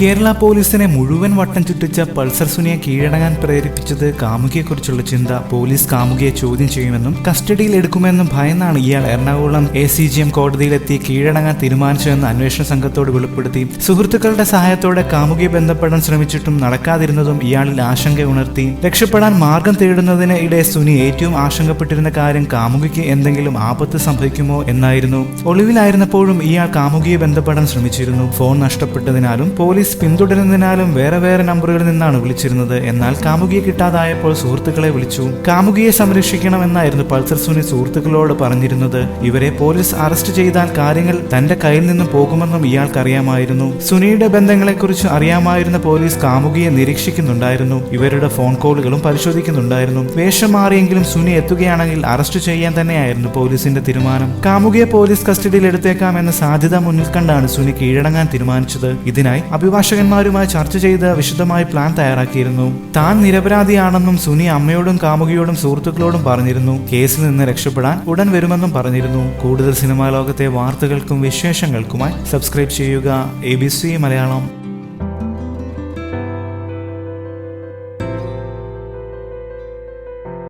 കേരള പോലീസിനെ മുഴുവൻ വട്ടം ചുറ്റിച്ച പൾസർ സുനിയെ കീഴടങ്ങാൻ പ്രേരിപ്പിച്ചത് കാമുകിയെക്കുറിച്ചുള്ള ചിന്ത പോലീസ് കാമുകിയെ ചോദ്യം ചെയ്യുമെന്നും കസ്റ്റഡിയിൽ എടുക്കുമെന്നും ഭയന്നാണ് ഇയാൾ Ernakulam A C J M കോടതിയിലെത്തി കീഴടങ്ങാൻ തീരുമാനിച്ചതെന്ന് അന്വേഷണ സംഘത്തോട് വെളിപ്പെടുത്തി. സുഹൃത്തുക്കളുടെ സഹായത്തോടെ കാമുകിയെ ബന്ധപ്പെടാൻ ശ്രമിച്ചിട്ടും നടക്കാതിരുന്നതും ഇയാളിൽ ആശങ്ക ഉണർത്തി. രക്ഷപ്പെടാൻ മാർഗം തേടുന്നതിന് ഇടെ സുനി ഏറ്റവും ആശങ്കപ്പെട്ടിരുന്ന കാര്യം കാമുകിക്ക് എന്തെങ്കിലും ആപത്ത് സംഭവിക്കുമോ എന്നായിരുന്നു. ഒളിവിലായിരുന്നപ്പോഴും ഇയാൾ കാമുകിയെ ബന്ധപ്പെടാൻ ശ്രമിച്ചിരുന്നു. ഫോൺ നഷ്ടപ്പെട്ടതിനാലും പോലീസ് പിന്തുടരുന്നതിനാലും വേറെ വേറെ നമ്പറുകളിൽ നിന്നാണ് വിളിച്ചിരുന്നത്. എന്നാൽ കാമുകിയെ കിട്ടാതായപ്പോൾ സുഹൃത്തുക്കളെ വിളിച്ചു. കാമുകിയെ സംരക്ഷിക്കണമെന്നായിരുന്നു പൾസർ സുനി സുഹൃത്തുക്കളോട് പറഞ്ഞിരുന്നത്. ഇവരെ പോലീസ് അറസ്റ്റ് ചെയ്താൽ കാര്യങ്ങൾ തന്റെ കയ്യിൽ നിന്നും പോകുമെന്നും ഇയാൾക്കറിയാമായിരുന്നു. സുനിയുടെ ബന്ധങ്ങളെക്കുറിച്ച് അറിയാമായിരുന്ന പോലീസ് കാമുകിയെ നിരീക്ഷിക്കുന്നുണ്ടായിരുന്നു. ഇവരുടെ ഫോൺ കോളുകളും പരിശോധിക്കുന്നുണ്ടായിരുന്നു. വേഷം മാറിയെങ്കിലും സുനി എത്തുകയാണെങ്കിൽ അറസ്റ്റ് ചെയ്യാൻ തന്നെയായിരുന്നു പോലീസിന്റെ തീരുമാനം. കാമുകിയെ പോലീസ് കസ്റ്റഡിയിൽ എടുത്തേക്കാം എന്ന സാധ്യത മുന്നിൽ കണ്ടാണ് സുനി കീഴടങ്ങാൻ തീരുമാനിച്ചത്. ഇതിനായി അഭിഭാഷകന്മാരുമായി ചർച്ച ചെയ്ത് വിശദമായി പ്ലാൻ തയ്യാറാക്കിയിരുന്നു. താൻ നിരപരാധിയാണെന്നും സുനി അമ്മയോടും കാമുകിയോടും സുഹൃത്തുക്കളോടും പറഞ്ഞിരുന്നു. കേസിൽ നിന്ന് രക്ഷപ്പെടാൻ ഉടൻ വരുമെന്നും പറഞ്ഞിരുന്നു. കൂടുതൽ സിനിമാ ലോകത്തെ വാർത്തകൾക്കും വിശേഷങ്ങൾക്കുമായി സബ്സ്ക്രൈബ് ചെയ്യുക. എ മലയാളം.